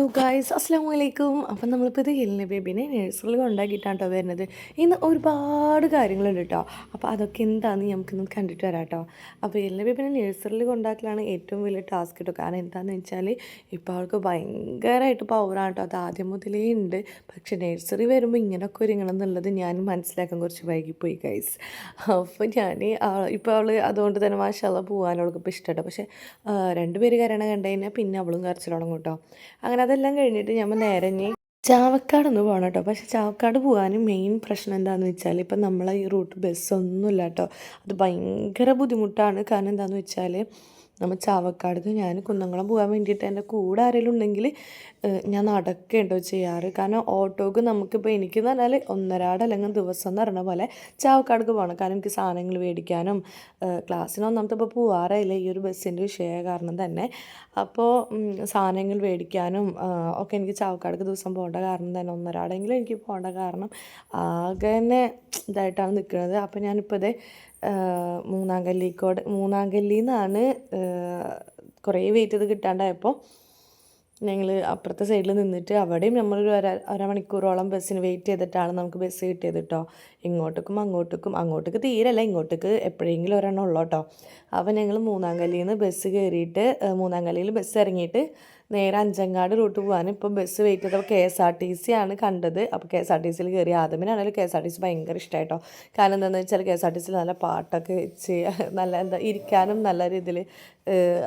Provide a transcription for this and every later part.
Hello guys അസ്സാം വലൈക്കും അപ്പം നമ്മളിപ്പോൾ ഇത് എലിന ബേബിനെ നഴ്സറിയിൽ കൊണ്ടാക്കിയിട്ടാണ് കേട്ടോ വരുന്നത്. ഇന്ന് ഒരുപാട് കാര്യങ്ങളുണ്ട് കേട്ടോ അപ്പോൾ അതൊക്കെ എന്താണെന്ന് നമുക്കിന്ന് കണ്ടിട്ട് വരാം കേട്ടോ അപ്പോൾ എലിന ബേബിനെ നേഴ്സറിൽ കൊണ്ടാക്കലാണ് ഏറ്റവും വലിയ ടാസ്ക് കേട്ടോ കാരണം എന്താണെന്ന് വെച്ചാൽ ഇപ്പോൾ അവൾക്ക് ഭയങ്കരമായിട്ട് പവറാണ് കേട്ടോ അത് ആദ്യം മുതലേ ഉണ്ട്. പക്ഷെ നഴ്സറി വരുമ്പോൾ ഇങ്ങനെയൊക്കെ ഒരുങ്ങണം എന്നുള്ളത് ഞാൻ മനസ്സിലാക്കാൻ കുറച്ച് വൈകിപ്പോയി ഗൈസ് അപ്പോൾ ഞാൻ ഇപ്പോൾ അവൾ അതുകൊണ്ട് തന്നെ മാഷാള്ള പോകാൻ അവൾക്ക് ഇപ്പോൾ ഇഷ്ടമാണ് പക്ഷേ ആ, രണ്ടുപേര് കരയണ കണ്ടു കഴിഞ്ഞാൽ പിന്നെ അവളും കരച്ചിൽ തുടങ്ങും കേട്ടോ അങ്ങനെ അതെല്ലാം കഴിഞ്ഞിട്ട് നമ്മൾ നേരെ ഇനി ചാവക്കാട് ഒന്ന് പോകണം കേട്ടോ. പക്ഷെ ചാവക്കാട് പോകാൻ മെയിൻ പ്രശ്നം എന്താണെന്ന് വെച്ചാൽ ഇപ്പം നമ്മളെ ഈ റൂട്ട് ബസ്സൊന്നുമില്ല കേട്ടോ. അത് ഭയങ്കര ബുദ്ധിമുട്ടാണ്. കാരണം എന്താണെന്ന് വെച്ചാൽ നമ്മൾ ചാവക്കാട് ഞാൻ കുന്നംകുളം പോകാൻ വേണ്ടിയിട്ട് എന്റെ കൂടെ ആരെങ്കിലും ഉണ്ടെങ്കിൽ ഞാൻ നടക്കേണ്ടോ ചെയ്യാറ്? കാരണം ഓട്ടോക്ക് നമുക്കിപ്പോൾ എനിക്കെന്ന് പറഞ്ഞാൽ ഒന്നരാട് അല്ലെങ്കിൽ ദിവസം എന്ന് പറഞ്ഞ പോലെ ചാവക്കാടേക്ക് പോകണം കാരണം എനിക്ക് സാധനങ്ങൾ മേടിക്കാനും ക്ലാസ്സിന് ഒന്നാമത്തെ ഇപ്പോൾ പോവാറായില്ല ഈ ഒരു ബസ്സിന്റെ വിഷയ കാരണം തന്നെ. അപ്പോൾ സാധനങ്ങൾ മേടിക്കാനും ഒക്കെ എനിക്ക് ചാവക്കാടേക്ക് ദിവസം പോകേണ്ട കാരണം തന്നെ. ഒന്നരാടെങ്കിലും എനിക്ക് പോകേണ്ട കാരണം ആകെ തന്നെ ഇതായിട്ടാണ് നിൽക്കുന്നത്. അപ്പോൾ ഞാനിപ്പോൾ ഇത് മൂന്നാം കല്ലിക്കോട് മൂന്നാം കല്ലിയിൽ നിന്നാണ് കുറേ വെയിറ്റ് ചെയ്ത് കിട്ടാണ്ടായപ്പോൾ ഞങ്ങൾ അപ്പുറത്തെ സൈഡിൽ നിന്നിട്ട് അവിടെയും നമ്മളൊരു അര അരമണിക്കൂറോളം ബസ്സിന് വെയിറ്റ് ചെയ്തിട്ടാണ് നമുക്ക് ബസ് കിട്ടിയത് കേട്ടോ ഇങ്ങോട്ടേക്കും അങ്ങോട്ടേക്കും അങ്ങോട്ടേക്ക് തീരല്ല ഇങ്ങോട്ടേക്ക് എപ്പോഴെങ്കിലും ഒരെണ്ണം ഉള്ളൂ കേട്ടോ അപ്പോൾ ഞങ്ങൾ മൂന്നാം കല്ലിയിൽ നിന്ന് ബസ് കയറിയിട്ട് മൂന്നാം ബസ് ഇറങ്ങിയിട്ട് നേരെ അഞ്ചങ്ങാട് റൂട്ട് പോകാൻ ഇപ്പോൾ ബസ് വെയിറ്റ് ചെയ്തപ്പോൾ K S R T C ആണ് കണ്ടത്. അപ്പോൾ കെ എസ് ആർ ടി സിയിൽ കയറി ആദ്യമിനാണെങ്കിലും K S R T C ഭയങ്കര ഇഷ്ടമായിട്ടോ കാരണം എന്താണെന്ന് വെച്ചാൽ കെ എസ് ആർ ടി സിയിൽ നല്ല പാട്ടൊക്കെ വെച്ച് നല്ല എന്താ ഇരിക്കാനും നല്ല രീതിയിൽ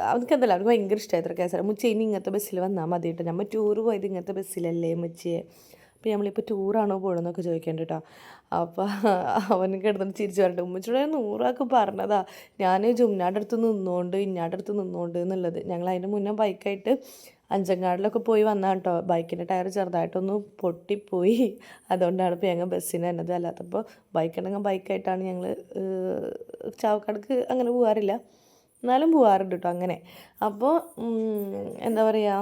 അവർക്ക് എന്തല്ല അവർക്ക് ഭയങ്കര ഇഷ്ടമായിത്ര കെ എസ് ആർ മുച്ചി ഇനി ഇങ്ങനത്തെ ബസ്സിൽ വന്നാൽ മതി കേട്ടോ നമ്മൾ ടൂർ പോയത് ഇങ്ങനത്തെ ബസ്സിലല്ലേ മുച്ചേ അപ്പോൾ നമ്മളിപ്പോൾ ടൂറാണോ പോകണമെന്നൊക്കെ ചോദിക്കേണ്ട കേട്ടോ. അപ്പോൾ അവൻ കിടന്നിട്ട് ചിരിച്ചു പറഞ്ഞിട്ട് ഉമ്മച്ചൂടെ നൂറാക്ക് പറഞ്ഞതാ. ഞാൻ ജുംനാടെ അടുത്ത് നിന്നുകൊണ്ട് ഇന്നാടെ അടുത്ത് നിന്നുകൊണ്ട് എന്നുള്ളത്. ഞങ്ങൾ അതിന്റെ മുന്നേ ബൈക്കായിട്ട് അഞ്ചങ്ങാടിലൊക്കെ പോയി വന്നാൽ കേട്ടോ. ബൈക്കിന്റെ ടയർ ചെറുതായിട്ടൊന്ന് പൊട്ടിപ്പോയി. അതുകൊണ്ടാണ് ഇപ്പോൾ ഞങ്ങൾ ബസ്സിന് തന്നത് അല്ലാത്തപ്പോൾ ബൈക്കുണ്ടെങ്കിൽ ബൈക്കായിട്ടാണ് ഞങ്ങൾ ചാവക്കാടക്ക് അങ്ങനെ പോകാറില്ല എന്നാലും പോകാറുണ്ട് കേട്ടോ അങ്ങനെ. അപ്പോൾ എന്താ പറയുക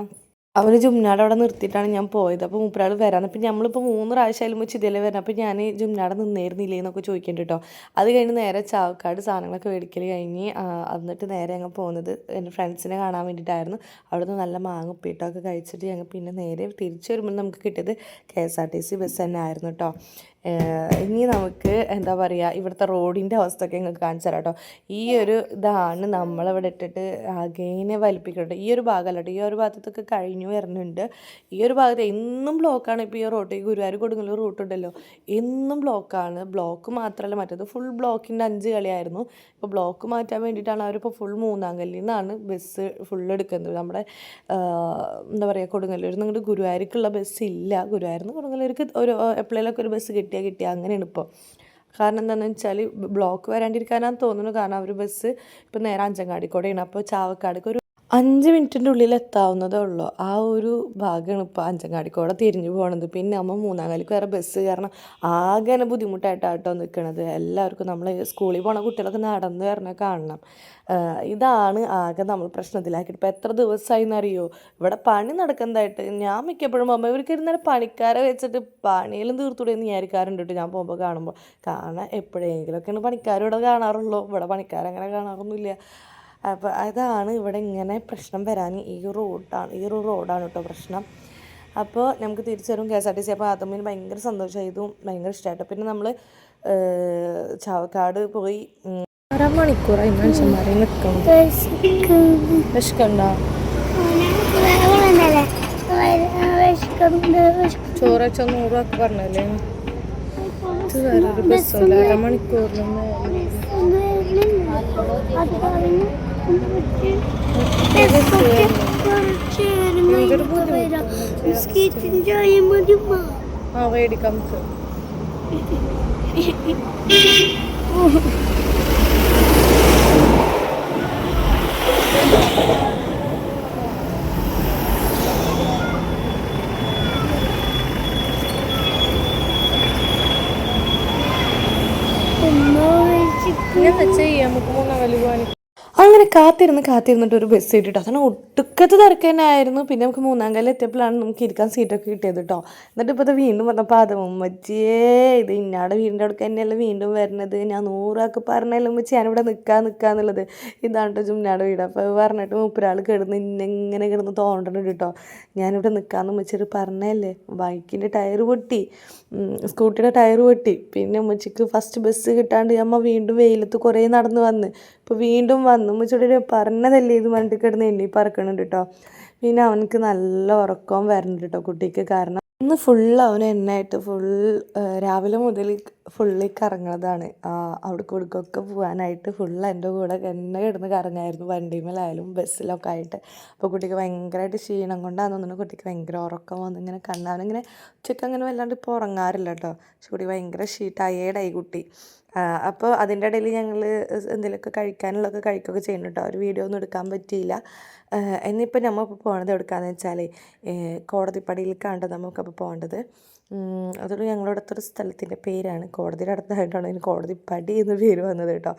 അവർ ജുംനാട് അവിടെ നിർത്തിയിട്ടാണ് ഞാൻ പോയത്. അപ്പോൾ മൂപ്പരാൾ വരാൻ അപ്പം നമ്മളിപ്പോൾ മൂന്ന് പ്രാവശ്യം വെച്ച് ഇതിലെ വരണം. അപ്പോൾ ഞാൻ ജുംനാട് നിന്നേരുന്നില്ലേ എന്നൊക്കെ ചോദിക്കേണ്ടി കേട്ടോ അത് കഴിഞ്ഞ് നേരെ ചാവക്കാട് സാധനങ്ങളൊക്കെ മേടിക്കൽ കഴിഞ്ഞ് എന്നിട്ട് നേരെ ഞങ്ങൾ പോകുന്നത് എന്റെ ഫ്രണ്ട്സിനെ കാണാൻ വേണ്ടിയിട്ടായിരുന്നു അവിടെ നിന്ന് നല്ല മാങ്ങ ഉപ്പിട്ടൊക്കെ കഴിച്ചിട്ട് ഞങ്ങൾ പിന്നെ നേരെ തിരിച്ചു വരുമ്പോൾ നമുക്ക് കിട്ടിയത് K S R T C bus തന്നെ ആയിരുന്നു കേട്ടോ ഇനി നമുക്ക് എന്താ പറയുക ഇവിടുത്തെ റോഡിന്റെ അവസ്ഥയൊക്കെ നിങ്ങൾക്ക് കാണിച്ചു തരാം കേട്ടോ. ഈ ഒരു ഇതാണ് നമ്മളിവിടെ ഇട്ടിട്ട് അകേനെ വലിപ്പിക്കട്ടെ ഈ ഒരു ഭാഗമല്ല കേട്ടോ. ഈ ഒരു ഭാഗത്തൊക്കെ കഴിഞ്ഞു വരുന്നുണ്ട്. ഈ ഒരു ഭാഗത്ത് എന്നും ബ്ലോക്കാണ് ഇപ്പോൾ ഈ റോട്ട് ഈ ഗുരുവായൂർ കൊടുങ്ങല്ലൂർ റൂട്ട് ഉണ്ടല്ലോ. എന്നും ബ്ലോക്കാണ് ബ്ലോക്ക് മാത്രമല്ല മറ്റേത് ഫുൾ ബ്ലോക്കിന്റെ അഞ്ച് കളിയായിരുന്നു. ഇപ്പോൾ ബ്ലോക്ക് മാറ്റാൻ വേണ്ടിയിട്ടാണ് അവരിപ്പോൾ ഫുൾ മൂന്നാം കല്ലിൽ നിന്നാണ് ബസ് ഫുൾ എടുക്കുന്നത്. നമ്മുടെ എന്താ പറയുക കൊടുങ്ങല്ലൂർ നിങ്ങളുടെ ഗുരുവായൂർക്കുള്ള ബസ് ഇല്ല. ഗുരുവായൂർ നിന്ന് കൊടുങ്ങല്ലൂർക്ക് ഒരു എപ്പോഴേലൊക്കെ ഒരു ബസ് കിട്ടിയാൽ കിട്ടിയാൽ അങ്ങനെയാണ് ഇപ്പോൾ കാരണം എന്താണെന്ന് വെച്ചാൽ ബ്ലോക്ക് വരാണ്ടിരിക്കാനാണ് തോന്നുന്നു. കാരണം അവർ ബസ് ഇപ്പം നേരെ അഞ്ചങ്ങാടി കൂടെയാണ് അപ്പോൾ ചാവക്കാടേക്ക് ഒരു അഞ്ച് മിനിറ്റിന്റെ ഉള്ളിൽ എത്താവുന്നതേ ഉള്ളൂ. ആ ഒരു ഭാഗമാണ് ഇപ്പോൾ അഞ്ചങ്ങാടിക്കോടെ തിരിഞ്ഞു പോകണത് പിന്നെ അമ്മ മൂന്നാം കാലിക്ക് വേറെ ബസ് കാരണം ആകെ തന്നെ ബുദ്ധിമുട്ടായിട്ടാണ് കേട്ടോ നിൽക്കണത് എല്ലാവർക്കും നമ്മൾ സ്കൂളിൽ പോണ കുട്ടികളൊക്കെ നടന്ന് വരണ കാണണം. ഇതാണ് ആകെ നമ്മൾ പ്രശ്നത്തിലാക്കിയിട്ട് ഇപ്പോൾ എത്ര ദിവസമായി എന്നറിയോ ഇവിടെ പണി നടക്കുന്നതായിട്ട് ഞാൻ മിക്കപ്പോഴും പോകുമ്പോൾ ഇവർക്ക് ഇരുന്നേരം പണിക്കാരെ വെച്ചിട്ട് പണിയിലും തീർത്തൂടെ എന്ന് വിചാരിക്കാറുണ്ട് കേട്ടോ. ഞാൻ പോകുമ്പോൾ കാണുമ്പോൾ കാണാൻ എപ്പോഴെങ്കിലുമൊക്കെയാണ് പണിക്കാരും ഇവിടെ കാണാറുള്ളൂ. ഇവിടെ പണിക്കാരങ്ങനെ കാണാറൊന്നുമില്ല. അപ്പോൾ അതാണ് ഇവിടെ ഇങ്ങനെ പ്രശ്നം വരാൻ ഈ റോഡാണ് ഈ റോഡ് റോഡാണ് കേട്ടോ പ്രശ്നം. അപ്പോൾ നമുക്ക് തിരിച്ചു വരും K S R T C. അപ്പോൾ അതുമ്മിന് ഭയങ്കര സന്തോഷമായതും ഭയങ്കര ഇഷ്ടമായിട്ട് പിന്നെ നമ്മൾ ചാവക്കാട് പോയി അരമണിക്കൂറായി മനുഷ്യന്മാരെ നിൽക്കണം വിശക്കണ്ട? ചോറ് വെച്ച പറഞ്ഞല്ലേ? ഇത് വേറൊരു ബസ്സല്ല അരമണിക്കൂറിലൊന്നും ആ മേടിക്കാം നമുക്ക് ഞാൻ ചെയ്യാം നമുക്ക് മൂന്നാം പോകാൻ അങ്ങനെ കാത്തിരുന്ന് കാത്തിരുന്നിട്ട് ഒരു ബസ് കിട്ടിട്ടോ. അതാണ് ഒട്ടുക്കത്ത് തിരക്ക് തന്നെ ആയിരുന്നു പിന്നെ നമുക്ക് മൂന്നാം കാലം എത്തിയപ്പോഴാണ് നമുക്ക് ഇരിക്കാൻ സീറ്റൊക്കെ കിട്ടിയത് കേട്ടോ. എന്നിട്ട് ഇപ്പോൾ വീണ്ടും വന്നപ്പോൾ അത് ഉമ്മച്ചിയേ ഇത് ഇന്നാടെ വീടിന്റെ അടുക്ക തന്നെയല്ല വീണ്ടും വരുന്നത് ഞാൻ നൂറാക്ക് പറഞ്ഞാലും ഉമ്മച്ചി ഞാനിവിടെ നിൽക്കാൻ നിൽക്കാന്നുള്ളത് ഇതാണ് കേട്ടോ ചുമ്നാടെ വീട്. അപ്പോൾ പറഞ്ഞിട്ട് മുപ്പരാൾ കിടന്ന് ഇന്നെങ്ങനെ കിടന്ന് തോണ്ടണം കേട്ടോ. ഞാനിവിടെ നിൽക്കാമെന്ന് ഉമ്മച്ചിട്ട് പറഞ്ഞല്ലേ ബൈക്കിന്റെ ടയർ പൊട്ടി. സ്കൂട്ടിയുടെ ടയർ പൊട്ടി. പിന്നെ ഉമ്മച്ചിക്ക് ഫസ്റ്റ് ബസ് കിട്ടാണ്ട് അമ്മ വീണ്ടും വെയിലത്ത് കുറേ നടന്ന് വന്ന്. ഇപ്പോൾ വീണ്ടും വന്നു. ഉമ്മച്ചിയുടെ പറഞ്ഞതല്ലേ ഇത് വണ്ടി കിടന്ന് എണ്ണി പറക്കണുണ്ട് കേട്ടോ പിന്നെ അവനക്ക് നല്ല ഉറക്കവും വരുന്നുണ്ട് കേട്ടോ കുട്ടിക്ക്. കാരണം ഇന്ന് ഫുള്ള് അവൻ എണ്ണയായിട്ട് ഫുൾ രാവിലെ മുതൽ ഫുള്ളി കറങ്ങുന്നതാണ് അവിടെ കൊടുക്കൊക്കെ പോകാനായിട്ട് ഫുള്ള് എന്റെ കൂടെ എന്നെ കിടന്ന് കറങ്ങായിരുന്നു. വണ്ടിമേലായാലും ബസ്സിലൊക്കെ ആയിട്ട്. അപ്പോൾ കുട്ടിക്ക് ഭയങ്കരമായിട്ട് ക്ഷീണം കൊണ്ടാന്ന് തോന്നുന്നു. കുട്ടിക്ക് ഭയങ്കര ഉറക്കം വന്ന്. ഇങ്ങനെ കണ്ണവനിങ്ങനെ ഉച്ചയ്ക്ക് അങ്ങനെ വല്ലാണ്ട് ഇപ്പോൾ ഉറങ്ങാറില്ല കേട്ടോ പക്ഷെ കുട്ടി ഭയങ്കര ഷീ ടയേർഡായി കുട്ടി. അപ്പോൾ അതിന്റെ ഇടയിൽ ഞങ്ങൾ എന്തെങ്കിലുമൊക്കെ കഴിക്കാനുള്ളതൊക്കെ കഴിക്കുകയൊക്കെ ചെയ്യുന്നുണ്ട്. കേട്ടോ ഒരു വീഡിയോ ഒന്നും എടുക്കാൻ പറ്റിയില്ല. എന്നിപ്പോൾ നമ്മൾ ഇപ്പോൾ പോകണത് എടുക്കാന്ന് വെച്ചാൽ കോടതിപ്പടിയിലേക്കാണ് നമുക്കപ്പോൾ പോകേണ്ടത്. അതൊരു ഞങ്ങളുടെ അടുത്തൊരു സ്ഥലത്തിന്റെ പേരാണ്. കോടതിയുടെ അടുത്തായിട്ടാണ് ഇതിന് കോടതിപ്പടി എന്ന് പേര് വന്നത് കേട്ടോ.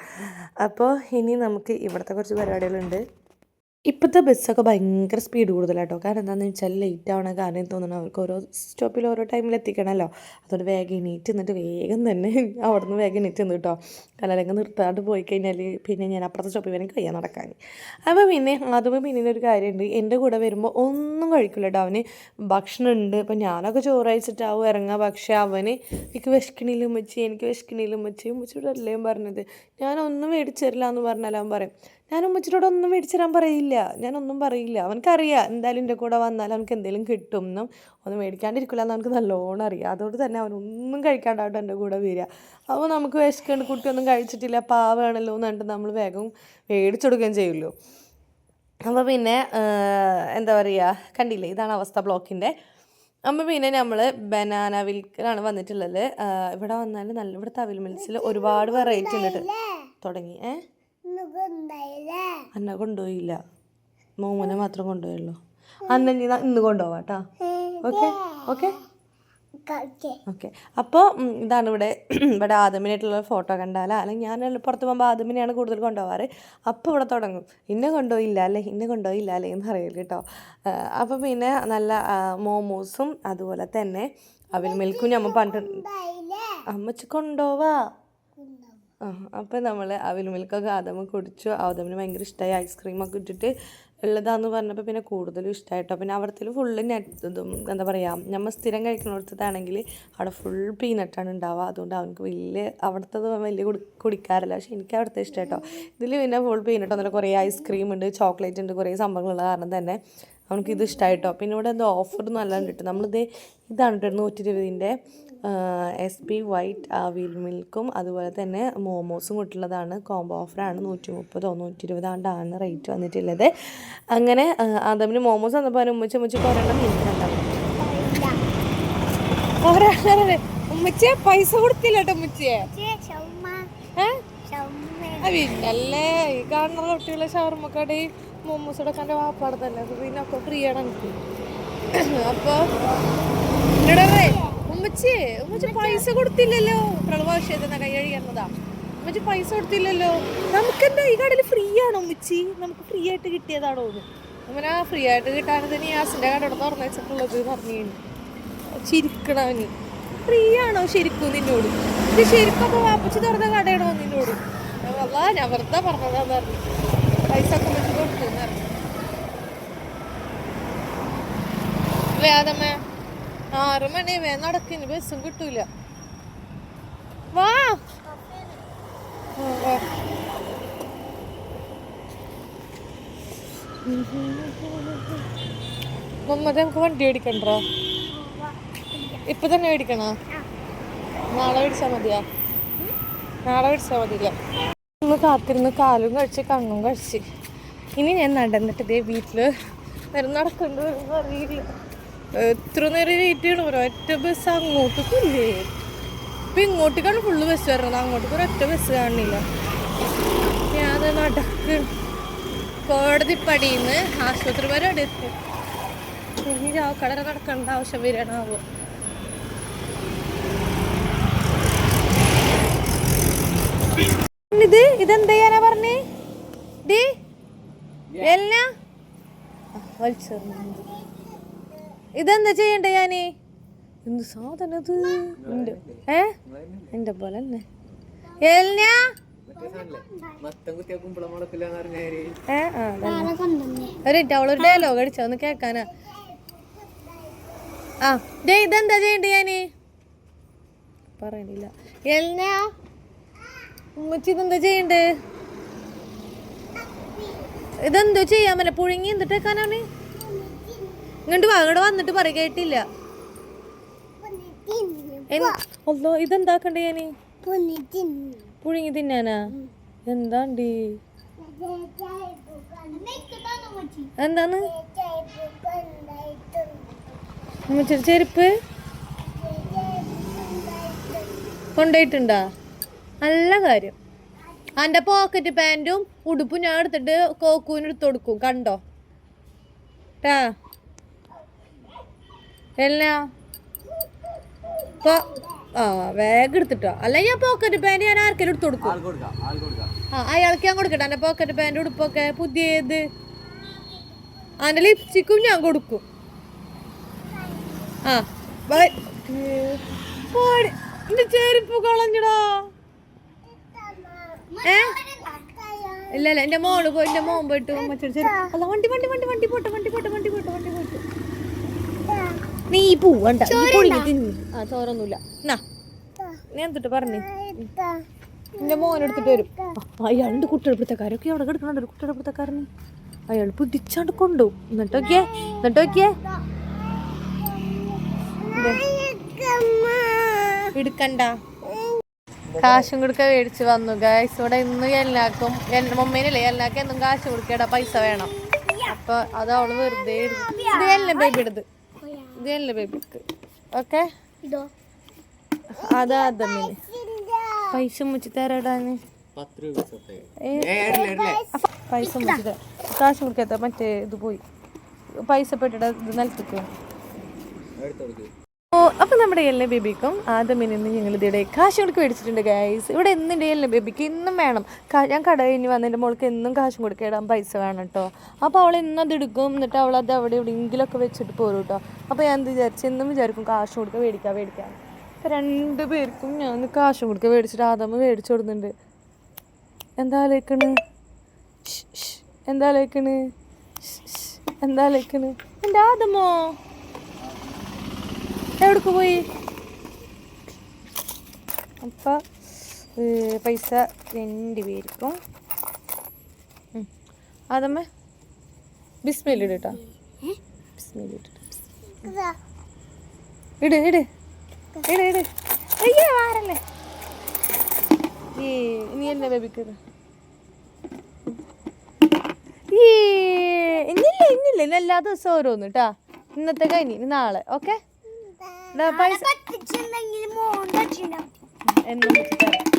അപ്പോൾ ഇനി നമുക്ക് ഇവിടുത്തെ കുറച്ച് പരിപാടികളുണ്ട്. ഇപ്പോഴത്തെ ബസ്സൊക്കെ ഭയങ്കര സ്പീഡ് കൂടുതലാട്ടോ. കാരണം എന്താണെന്ന് വെച്ചാൽ ലേറ്റ് ആവണ കാര്യം തോന്നുന്നു അവർക്ക് ഓരോ സ്റ്റോപ്പിൽ ഓരോ ടൈമിൽ എത്തിക്കണമല്ലോ അതുകൊണ്ട് വേഗം എണീറ്റ് എന്നിട്ട് വേഗം തന്നെ അവിടെ നിന്ന് വേഗം എണീറ്റ് നിന്ന് കേട്ടോ കലരങ്ങ് നിർത്താണ്ട് പോയി കഴിഞ്ഞാൽ പിന്നെ ഞാൻ അപ്പുറത്തെ സ്റ്റോപ്പിൽ വേണമെങ്കിൽ കഴിയാൻ നടക്കാൻ അപ്പോൾ പിന്നെ അതും പിന്നെ ഒരു കാര്യമുണ്ട് എന്റെ കൂടെ വരുമ്പോൾ ഒന്നും കഴിക്കില്ല കേട്ടോ അവന്. ഭക്ഷണം ഉണ്ട് ഇപ്പം ഞാനൊക്കെ ചോറ് കഴിച്ചിട്ടാവും ഇറങ്ങുക പക്ഷേ അവന് എനിക്ക് വിശക്കണില്ല ഉമ്മച്ചി. എനിക്ക് വിശക്കണില്ല ഉമ്മച്ചി. ഉമ്മച്ചിയുടെ അല്ലേ പറഞ്ഞത്? ഞാനൊന്നും മേടിച്ചു തരില്ല എന്ന് പറഞ്ഞാൽ അവൻ പറയും. ഞാൻ ഉമ്മച്ചിയോട് ഒന്നും മേടിച്ചു തരാൻ പറയില്ല. ഞാനൊന്നും പറയില്ല. അവനക്കറിയാം എന്തായാലും എന്റെ കൂടെ വന്നാൽ അവനക്ക് എന്തെങ്കിലും കിട്ടും എന്നും. ഒന്നും മേടിക്കാണ്ടിരിക്കില്ല എന്ന് അവനക്ക് നല്ലോണം അറിയാം. അതുകൊണ്ട് തന്നെ അവനൊന്നും കഴിക്കാണ്ടാവട്ടെ എന്റെ കൂടെ വരിക. അപ്പോൾ നമുക്ക് വിശക്കേണ്ട കുട്ടിയൊന്നും കഴിച്ചിട്ടില്ല. പാവാണല്ലോ എന്ന് പറഞ്ഞിട്ട് നമ്മൾ വേഗം മേടിച്ചു കൊടുക്കുകയും ചെയ്യുമല്ലോ. അപ്പോൾ പിന്നെ എന്താ പറയുക കണ്ടില്ലേ ഇതാണ് അവസ്ഥ ബ്ലോക്കിന്റെ. അപ്പോൾ പിന്നെ നമ്മൾ ബനാന വിൽക്കലാണ് വന്നിട്ടുള്ളത്. ഇവിടെ വന്നാൽ നല്ല ഇവിടുത്തെ അവിൽ മിൽസിൽ ഒരുപാട് വെറൈറ്റി ഉണ്ട് തുടങ്ങി. ഏ? അന്ന കൊണ്ടുപോയില്ല. മോമനെ മാത്രം കൊണ്ടുപോയുള്ളൂ. അന്ന ഇനി ഇന്ന് കൊണ്ടുപോവാട്ടാ ഓക്കെ ഓക്കെ. ഓക്കെ. അപ്പോൾ ഇതാണ് ഇവിടെ ഇവിടെ ആദമിനായിട്ടുള്ള ഫോട്ടോ കണ്ടാലാ. അല്ലെങ്കിൽ ഞാൻ പുറത്ത് പോകുമ്പോൾ ആദമിനെയാണ് കൂടുതൽ കൊണ്ടുപോകാറ് അപ്പോൾ ഇവിടെ തുടങ്ങും. ഇന്നെ കൊണ്ടുപോയില്ല അല്ലേ? ഇന്നെ കൊണ്ടുപോയില്ല അല്ലേ? എന്ന് അറിയില്ല കേട്ടോ അപ്പോൾ പിന്നെ നല്ല മോമോസും അതുപോലെ തന്നെ അവിൽ മിൽക്കും ഞമ്മ പണ്ട് അമ്മച്ച് കൊണ്ടുപോവാ. അപ്പോൾ നമ്മൾ അവിൽ മിൽക്കൊക്കെ ആദമ കുടിച്ചു. ആദമിന് ഭയങ്കര ഇഷ്ടമായി ഐസ്ക്രീമൊക്കെ ഇട്ടിട്ട് ഉള്ളതാന്ന് പറഞ്ഞപ്പോൾ പിന്നെ കൂടുതലും ഇഷ്ടമായിട്ടോ പിന്നെ അവിടത്തിൽ ഫുള്ള് നെറ്റ് ഇതും എന്താ പറയുക നമ്മൾ സ്ഥിരം കഴിക്കുന്നിടത്താണെങ്കിൽ അവിടെ ഫുൾ പീനട്ടാണ് ഉണ്ടാവുക അതുകൊണ്ട് അവനക്ക് വലിയ അവിടുത്തത് വലിയ കുടി കുടിക്കാറില്ല. പക്ഷെ എനിക്ക് അവിടുത്തെ ഇഷ്ടമായിട്ടോ ഇതിൽ പിന്നെ ഫുൾ പീനട്ട് എന്നുള്ള കുറേ ഐസ്ക്രീം ഉണ്ട് ചോക്ലേറ്റ് ഉണ്ട് കുറേ സംഭവങ്ങളുള്ള കാരണം തന്നെ അവനക്ക് ഇത് ഇഷ്ടമായിട്ടോ പിന്നെ ഇവിടെ എന്തോ ഓഫർ നല്ല കിട്ടും നമ്മളിത് ഇതാണ് കേട്ടോ നൂറ്റി ഇരുപതിന്റെ എസ് ബി വൈറ്റ് ആവിൽ മിൽക്കും അതുപോലെ തന്നെ മോമോസും ഇട്ടുള്ളതാണ് കോംബോ ഓഫറാണ് നൂറ്റി മുപ്പതോ നൂറ്റി ഇരുപതാണ്ടാണ് റേറ്റ് വന്നിട്ടുള്ളത്. അങ്ങനെ അതമിന് മോമോസ് വന്നപ്പോൾ ഉമ്മച്ച ഉമ്മച്ച ഒരെണ്ണം ഒരെണ്ണം ഉമ്മച്ചിയെ പൈസ കൊടുത്തില്ല കേട്ടോ ഉമ്മച്ചിയെ. പിന്നല്ലേ ഈ കാണുന്ന കുട്ടികളെ ഷവർമ്മക്കടയും മോമോസ് എടുക്കാന്റെ വാപ്പാടത്തല്ലേ അപ്പൊ പിന്നെ ഒക്കെ ഫ്രീ ആണ് എനിക്ക്. അപ്പൊ എന്നോടേ ഉമ്മച്ചി ഉമ്മച്ചി പൈസ കൊടുത്തില്ലല്ലോ. പ്രളവാശയതെന്ന കൈ കഴിയുന്നതാ ഉമ്മച്ചി പൈസ കൊടുത്തില്ലല്ലോ. നമുക്കെന്താ ഈ കടയിൽ ഫ്രീ ആണോ ഉമ്മച്ചി? നമുക്ക് ഫ്രീ ആയിട്ട് കിട്ടിയതാണോ എന്ന് അങ്ങനെ ആ ഫ്രീ ആയിട്ട് കിട്ടാൻ തന്നെ കട ഇവിടെ തുറന്നു വെച്ചിട്ടുള്ളത് പറഞ്ഞു ചിരിക്കണവന് ഫ്രീ ആണോ ശരിക്കും നിന്നോട്? ഇത് ശരിക്കും അപ്പൊ വാപ്പച്ചി തുറന്ന കടയാണോ നിന്നോട്? അല്ല ഞാൻ വെറുതെ പറഞ്ഞതാന്ന് പറഞ്ഞു. പൈസ ഒക്കെ വെച്ച് കൊടുത്തു പറഞ്ഞു. വേദമ്മ. ആറ് മണി വേ ബസ്സും കിട്ടൂല. വാ. നമുക്ക് വണ്ടി മേടിക്കണ്ടോ ഇപ്പൊ തന്നെ മേടിക്കണോ നാളെ മേടിച്ചാ മതിയാ? നാളെ മേടിച്ചാ മതിയില്ല? ഒന്ന് കാത്തിരുന്ന് കാലും കഴിച്ച് കണ്ണും കഴിച്ച്. ഇനി ഞാൻ നടന്നിട്ട് ഇതേ വീട്ടിൽ വരുന്ന നടക്കണ്ടോ അറിയില്ല. എത്ര നേരം വെയിറ്റ് ചെയ്യണം? ഒരൊറ്റ ബസ് അങ്ങോട്ടേക്കില്ലേ ഇപ്പം ഇങ്ങോട്ടേക്കാണ് ഫുള്ള് ബസ് വരുന്നത് അങ്ങോട്ടേക്ക് ഒരൊറ്റ ബസ് കാണില്ല. ഞാൻ നടക്ക്. കോടതിപ്പടിയിൽ നിന്ന് ആശുപത്രി വരെ അവിടെ ഇനി ചാവക്കട നടക്കേണ്ട ആവശ്യം വരണാവോ ഇത് ഇതെന്താ പറഞ്ഞേ? ഡി? എല്ലാ വലിച്ചെറിഞ്ഞു. ഇതെന്താ ചെയ്യണ്ടേ ഞാൻ എന്ത് സാധനം ഇത്? ഉണ്ട് ഏ? എന്റെ പോലെ തന്നെ. ഒരു അവളൊരു ഡയലോഗ് അടിച്ചോ ഒന്ന് കേക്കാനാ ആ ഡേ ഇതെന്താ ചെയ്യണ്ടേ ഞാൻ? പറയണില്ല. എല്ലാ ഉമ്മച്ചി ഇതെന്താ ചെയ്യണ്ടേ? ഇതെന്തോ ചെയ്യാൻ പറ്റില്ല പുഴുങ്ങി എന്തിട്ടേക്കാനാണ് ഇങ്ങോട്ട് വാ വന്നിട്ട് പറ കേട്ടില്ല. അല്ലോ ഇതെന്താക്കണ്ടേ ഞാൻ? പുഴുങ്ങി തിന്നാനാ? എന്താണ്ടി? ഉമ്മച്ചിയുടെ ചെരുപ്പ്? കൊണ്ടുപോയിട്ടുണ്ടാ നല്ല കാര്യം. അന്റെ പോക്കറ്റ് പാന്റും ഉടുപ്പും ഞാൻ എടുത്തിട്ട് കോക്കൂവിന് എടുത്തു കൊടുക്കും കണ്ടോ? ട്ടാ. എല്ലാ? പോ- ആ വേഗം എടുത്തിട്ടോ. അല്ല ഞാൻ പോക്കറ്റ് പാന്റ് ഞാൻ ആർക്കെങ്കിലും എടുത്ത് കൊടുക്കും. ആ അയാൾക്ക് ഞാൻ കൊടുക്കട്ടെ. എന്റെ പോക്കറ്റ് പാന്റ് ഉടുപ്പൊക്കെ പുതിയത് അതിന്റെ ലിപ്സ്റ്റിക്കും ഞാൻ കൊടുക്കും. ആ. എന്റെ ചെരുപ്പ് കളഞ്ഞടാ. ഏ? ഇല്ല ഇല്ല എന്റെ മോൾ പോയി എന്റെ മോൻ പോയിട്ട് അല്ല വണ്ടി വണ്ടി വണ്ടി വണ്ടി പോട്ടെ വണ്ടി പോട്ടെ വണ്ടി പോട്ടെ വണ്ടി പോട്ടെ. നീ പോവണ്ട നീ പൊളിഞ്ഞ് തിന്നു ആ ചോറൊന്നുമില്ല. എന്നാ ഞാൻ എന്തിട്ട് പറഞ്ഞു? എന്റെ മോൻ എടുത്തിട്ട് വരും. ആ, അയാളുണ്ട് കുട്ടിയുടെ പിടുത്തക്കാരൊക്കെ അവിടെ കിടക്കണുണ്ട് ഒരു കുട്ടിയുടെ പിടുത്തക്കാരന് അയാൾ പിടിച്ചാണ്ട് കൊണ്ടു. എന്നിട്ട് നോക്കിയേ എന്നിട്ട് നോക്കിയേ. എടുക്കണ്ട. കാശും കൊടുക്ക മേടിച്ച് വന്നു ഗൈസ് ഇവിടെ ഇന്ന് എല്ലാവർക്കും മമ്മീനല്ലേ എല്ലാവർക്കും എന്നും കാശ് കൊടുക്കേടാ പൈസ വേണം. അപ്പൊ അത് അവൾ വെറുതെ എല്ലാം ബേബി എടുത്ത്. ഇത് എല്ലാം ബേബിക്ക് ഓക്കെ അതാ അതമ്മിന് പൈസ മുച്ചി തരാടാന് പത്ത് രൂപ തൊട്ടേ പൈസ മുച്ചി തരാം കാശ് കൊടുക്കാത്ത മറ്റേ ഇത് പോയി. പൈസ പെട്ടിട്ട് ഇത് നിലത്തേക്ക് എടുത്ത് കൊടുക്ക് ഓ അപ്പം നമ്മുടെ എൽ ബേബിക്കും ആദ്യം ഇന്ന് ഞങ്ങൾ ഇതിടെ കാശ് കൊടുക്ക് മേടിച്ചിട്ടുണ്ട് ഗൈസ് ഇവിടെ എന്നും എൽ ബേബിക്ക്. ഇന്നും വേണം. ഞാൻ കട കഴിഞ്ഞ് വന്നതിന്റെ മോൾക്ക് എന്നും കാശും കൊടുക്കുക ഇടാൻ പൈസ വേണം കേട്ടോ അപ്പോൾ അവൾ ഇന്ന് അതെടുക്കും എന്നിട്ട് അവൾ അത് അവിടെ എവിടെയെങ്കിലുമൊക്കെ വെച്ചിട്ട് പോരും കേട്ടോ അപ്പോൾ ഞാൻ എന്ത് വിചാരിച്ചു എന്നും വിചാരിക്കും കാശ് കൊടുക്കുക മേടിക്കാം മേടിക്കാം. അപ്പോൾ രണ്ട് പേർക്കും ഞാൻ കാശും കൊടുക്കുക മേടിച്ചിട്ട് ആദമ്മ മേടിച്ചു കൊടുക്കുന്നുണ്ട്. എന്താ ആലോചിക്കണ്. എന്താ ആലോചിക്കണ്. എന്താ ആലോചിക്കണ്? എന്റെ ആദമോ? എവിടേക്ക് പോയി? അപ്പം പൈസ രണ്ട് പേർക്കും അതമ്മ ബിസ്മിൽ ഇട് കേട്ടോ ഇട് ഇട് ഇട്. ഇട് അയ്യോ ഏ ഇനി എന്നെ ബേബിക്ക് ഏ ഇന്നില്ല ഇന്നില്ല. ഇന്ന് എല്ലാ ദിവസവും ഓരോന്ന് കേട്ടാ ഇന്നത്തെ കഴിഞ്ഞ് നാളെ. ഓക്കെ? പൈസ. എന്നും തരാം